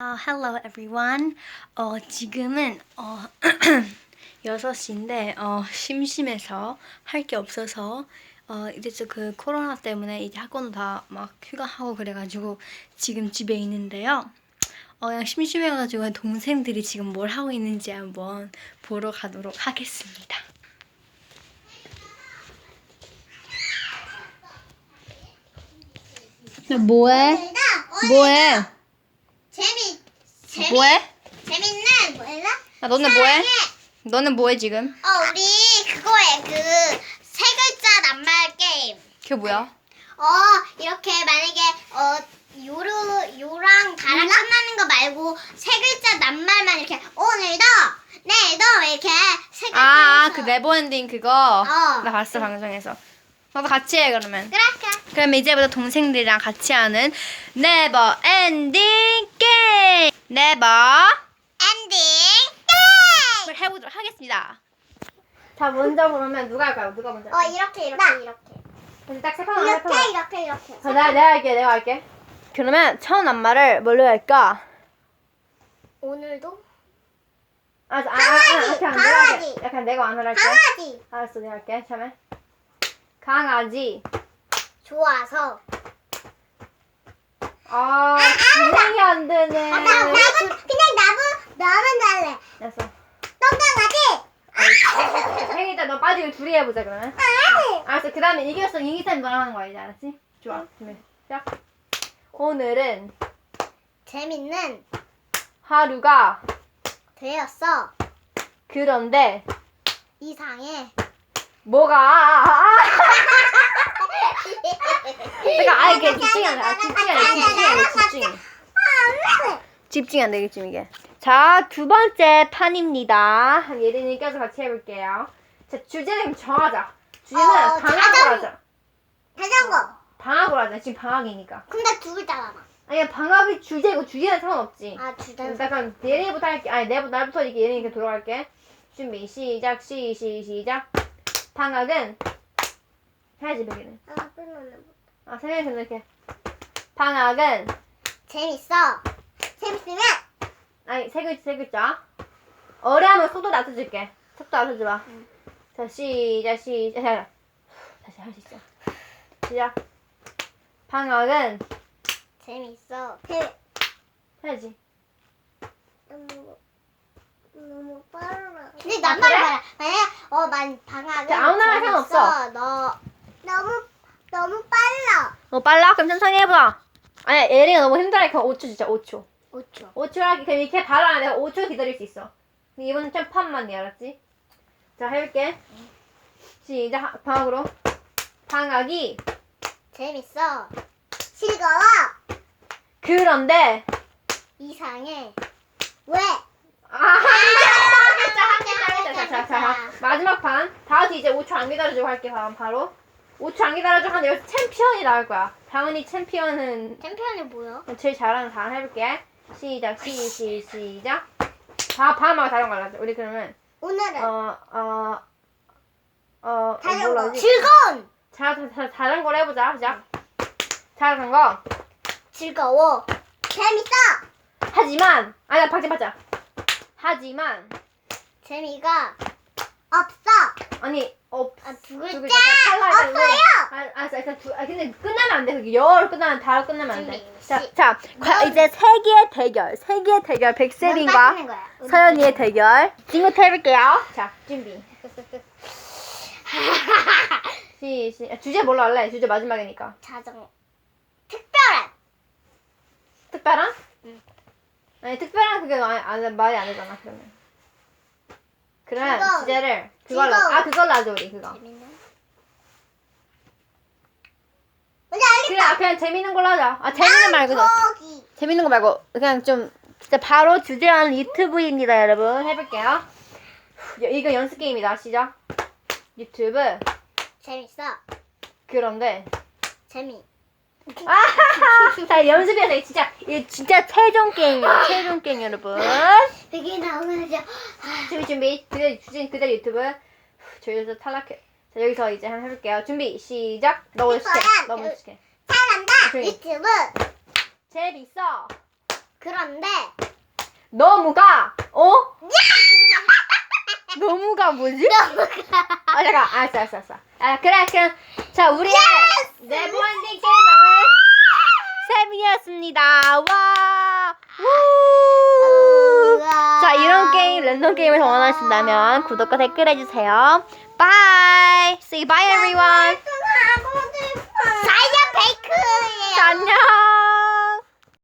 아, hello everyone. 어, 지금은 어 6시인데 어 심심해서 할 게 없어서 어 이제 저그 코로나 때문에 이제 학원 다 막 휴가하고 그래 가지고 지금 집에 있는데요. 어 그냥 심심해 가지고 동생들이 지금 뭘 하고 있는지 한번 보러 가도록 하겠습니다. 뭐해? 뭐해? 재미 뭐해? 재밌는 뭐라? 야, 너네 뭐해? 너는 뭐해 지금? 어 우리 그거에 그 세 글자 낱말 게임. 그게 뭐야? 어 이렇게 만약에 어 요로 요랑 다랑 끝나는 거 말고 세 글자 낱말만 이렇게 오늘도 내일도 이렇게 세 글자. 아. 그 네버엔딩 그거. 어. 나 봤어 방송에서. 너도 같이 해 그러면. 그렇게. 그럼 이제부터 동생들이랑 같이 하는 네버엔딩 게임. 네버. 엔딩 을 해보도록 하겠습니다. 자 먼저 그러면 누가 할까요? 누가 먼저? 어 이렇게 이렇게 이렇게 딱세 판만 해 이렇게. 이렇게 이렇게. 자, 내가 내가 할게. 내가 할게. 그러면 처음 낱말을 뭘로 할까? 오늘도 아, 아, 아, 아, 강아지, 그냥 내가 할게. 강아지. 약간 내가 안을 할게. 강아지 알았어, 내가 할게. 처음에. 강아지. 좋아서. 아, 진행이 안 되네. 나, 나도 그냥 나무 나만 달래. 됐어. 똥강아지. 생 일단 너 빠지고 둘이 해보자 그러면. 아, 알았어. 그 다음에 이겼어. 이기 사람 너랑 하는 거야 이제 알았지? 좋아. 그러면 시작. 오늘은 재밌는 하루가 되었어. 그런데 이상해. 뭐가? 내가 아예 이게 집중이 안 돼. 아, 집중이 안 돼. 집중이 안 돼. 집중이. 집중이 안 되겠지 이게. 자, 두 번째 판입니다. 예린이 껴서 같이 해볼게요. 자, 주제는 정하자. 주제는 어, 방학으로 자전- 하자. 자전거. 방학으로 하자. 지금 방학이니까. 근데 두 글자잖아. 아니 방학이 주제고 주제는 상관없지. 아, 주제. 잠깐 예린이부터 할게. 아니 내부 나부터 이렇게 예린이 이렇게 돌아갈게. 준비 시작 시 시 시작. 방학은 해야지 베개는. 아, 끝났네. 아 세명이 근데 이렇게. 방학은 재밌어. 재밌으면 아니 세 글자 세 글자. 어려하면 속도 낮춰줄게. 속도 낮춰줘봐. 자 시작 시작. 자, 다시 할 수 있어. 시작. 방학은 재밌어. 재 해야지. 너무 너무 빨라. 근데 낱말을 그래? 말해. 만약 어만 방학은 자, 아무나 할 재밌어. 상관없어. 너 너무 너무. 너 빨라? 그럼 천천히 해봐. 아니 예린이가 너무 힘들어하니까 5초 진짜 5초. 5초. 5초 하기 그럼 이렇게 바로 안 내가 5초 기다릴 수 있어. 근데 이번엔 좀 판만 내 알았지? 자 해볼게. 시작 방학으로. 방학이 재밌어. 즐거워. 그런데 이상해. 왜? 아 자자자자자 마지막 판. 다 같이 이제 5초 안 기다려주고 할게 바- 바로. 5초 안 기다려주고 하는데 여기서 챔피언이 나올 거야. 당연히 챔피언은 챔피언이 뭐야? 제일 잘하는 사람 해볼게. 시작 시 시 시작. 다 다음하고 다른 거 알았죠? 우리 그러면 오늘은 어, 어, 어, 자전거. 뭘로 하지? 즐거운. 잘, 잘, 잘, 잘한 걸 해보자. 시작. 잘한 거. 즐거워. 재밌어. 하지만, 아니야, 박자, 박자. 하지만, 재미가 없어. 아니, 어, 아, 두 글자. 글자. 없어요. 아, 알았어, 일단 두, 아, 근데 끝나면 안 돼. 그게 끝나면, 다로 끝나면 안 돼. 자, 시- 자, 과- 이제 대결. 세계의 대결. 넌 백세빈과 빠지는 거야. 우리 서연이의 대결. 지금부터 해볼게요. 자, 준비. 시, 시, 아, 주제 뭘로 할래? 주제 마지막이니까. 자전거. 특별한. 특별한? 응. 아니 특별한 그게 말이 안 되잖아 그러면 그러면 즐거운. 주제를 그걸로 즐거운. 아 그걸로 하자 우리 그거 재밌는. 뭔지 그래 알겠다. 아, 그냥 재밌는 걸로 하자 아 재밌는 말고 저기. 재밌는 거 말고 그냥 좀 진짜 바로 주제한 유튜브입니다 여러분 해볼게요 후, 이거 연습 게임이다 시작 유튜브 재밌어. 그런데 재미. 아하하 자 연습이야. 진짜 이거 진짜 최종 게임이야 최종 게임 여러분. 여기 나오면 이제 준비 준비. 그대로 주진 그대로 유튜브. 후, 저기서 탈락해. 자 여기서 이제 한번 해볼게요. 준비 시작. 너 먼저 시작해 이거야. 너 먼저 시작해. 잘한다. 조용히. 유튜브. 재밌어. 그런데. 너무가 어? 너무가 뭐지? 너무가. 아 잠깐. 알았어 알았어 알았어. 아 그래 그럼. 자 우리의 네 번째 게임은 세빈이었습니다. 와! 우! 자 이런 게임 랜덤 게임을 더 원하신다면 구독과 댓글 해주세요. Bye! Say bye everyone. 베이크예요. 자, 안녕